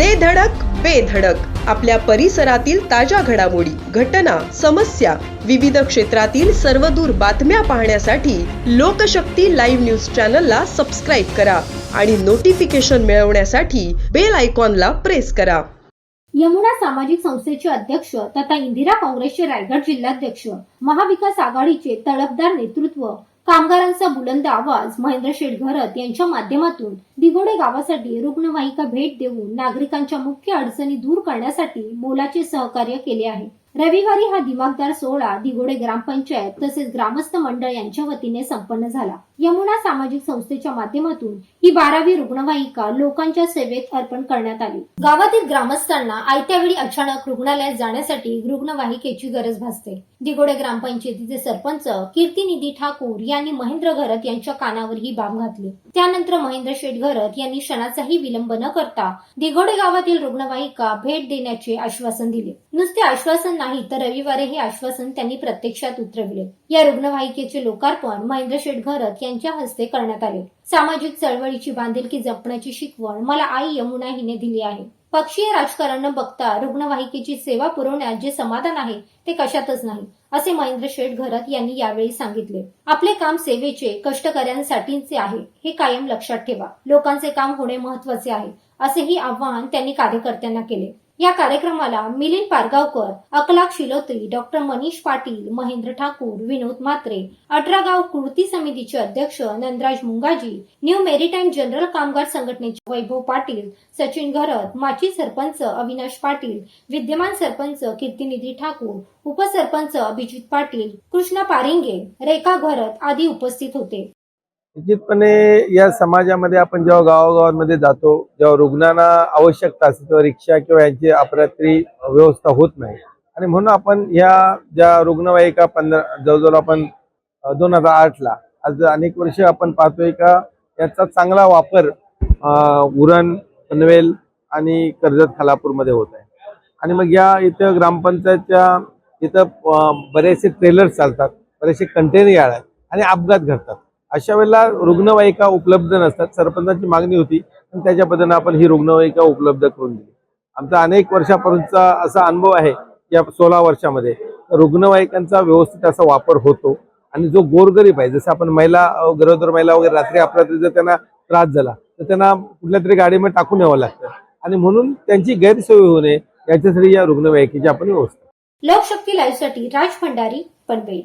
दे धडक बेधडक आपल्या परिसरातील ताज्या घडामोडी घटना समस्या विविध क्षेत्रातील सर्वदूर बातम्या पाहण्यासाठी लोकशक्ती लाईव्ह न्यूज चॅनलला सबस्क्राईब करा आणि नोटिफिकेशन मिळवण्यासाठी बेल आयकॉनला प्रेस करा. यमुना सामाजिक संस्थेचे अध्यक्ष तथा इंदिरा काँग्रेसचे रायगड जिल्हाध्यक्ष महाविकास आघाडीचे तळपदार नेतृत्व कामगारांचा बुलंद आवाज महेंद्र शेठ घरत यांच्या माध्यमातून दिगोडे गावासाठी रुग्णवाहिका भेट देऊन नागरिकांच्या मुख्य अडचणी दूर करण्यासाठी मोलाचे सहकार्य केले आहे. रविवारी हा दिमागदार सोहळा दिगोडे ग्रामपंचायत तसेच ग्रामस्थ मंडळ यांच्या वतीने संपन्न झाला. यमुना सामाजिक संस्थेच्या माध्यमातून ही बारावी रुग्णवाहिका लोकांच्या सेवेत अर्पण करण्यात आली. गावातील ग्रामस्थांना आयत्या वेळी अचानक रुग्णालयात जाण्यासाठी रुग्णवाहिकेची गरज भासते. दिगोडे ग्रामपंचायतीचे सरपंच कीर्तिनिधी ठाकूर यांनी महेंद्र घरत यांच्या कानावर ही बाब घातली. त्यानंतर महेंद्र शेठ घरत यांनी क्षणाचाही विलंब न करता दिगोडे गावातील रुग्णवाहिका भेट देण्याचे आश्वासन दिले. नुसते आश्वासन नाही तर रविवारी हे आश्वासन त्यांनी प्रत्यक्षात उतरविले. या रुग्णवाहिकेचे लोकार्पण महेंद्र शेठ घरत यांच्या हस्ते करण्यात आले. सामाजिक चळवळीची बांधिलकी जपण्याची शिकवण मला आई यमुना हिने दिली आहे. पक्षीय राजकारण न बघता रुग्णवाहिकेची सेवा पुरवण्यात जे समाधान आहे ते कशातच नाही असे महेंद्र शेठ घरत यांनी यावेळी सांगितले. आपले काम सेवेचे कष्टकऱ्यांसाठीचे आहे हे कायम लक्षात ठेवा. लोकांचे काम होणे महत्त्वाचे आहे असेही आवाहन त्यांनी कार्यकर्त्यांना केले. या कार्यक्रमाला मिलिंद पारगावकर अकलाक शिलोत्री डॉक्टर मनीष पाटील महेंद्र ठाकूर विनोद म्हात्रे अठरागाव कृती समितीचे अध्यक्ष Nandraj Mungaji new maritime general कामगार संघटनेचे वैभव पाटील सचिन घरत माची सरपंच अविनाश पाटील विद्यमान सरपंच कीर्तिनिधी ठाकूर उपसरपंच अभिजित पाटील कृष्णा पारिंगे रेखा घरत आदी उपस्थित होते. निश्चितपणे या समाजामध्ये आपण जेव्हा गावागावांमध्ये जातो जेव्हा रुग्णांना आवश्यकता असते तेव्हा रिक्षा किंवा यांची अपरात्री व्यवस्था होत नाही. आणि म्हणून आपण या ज्या रुग्णवाहिका पंधरा जवळजवळ आपण दोन हजार आठला आज अनेक वर्ष आपण पाहतोय का याचा चांगला वापर उरण पनवेल आणि कर्जत खालापूरमध्ये होत आहे. आणि मग या इथं ग्रामपंचायतच्या इथं बरेचसे ट्रेलर्स चालतात बरेचसे कंटेनर आहेत आणि अपघात घडतात. अशा वेळेला रुग्णवाहिका उपलब्ध नसतात. सरपंचांची मागणी होती आणि त्याच्या पद्धतीनं आपण ही रुग्णवाहिका उपलब्ध करून दिली. आमचा अनेक वर्षापर्यंतचा असा अनुभव आहे या सोळा वर्षामध्ये रुग्णवाहिकांचा व्यवस्थित असा वापर होतो आणि जो गोरगरीब आहे जसं आपण महिला गरोदर महिला वगैरे रात्री अपरात्री जर त्यांना त्रास झाला तर त्यांना कुठल्या तरी गाडीमध्ये टाकून यावं लागतं. आणि म्हणून त्यांची गैरसोय होऊ नये याच्यासाठी या रुग्णवाहिकेची आपण व्यवस्था. लोकशक्ती लाईव्हसाठी राज भंडारी पनवेल.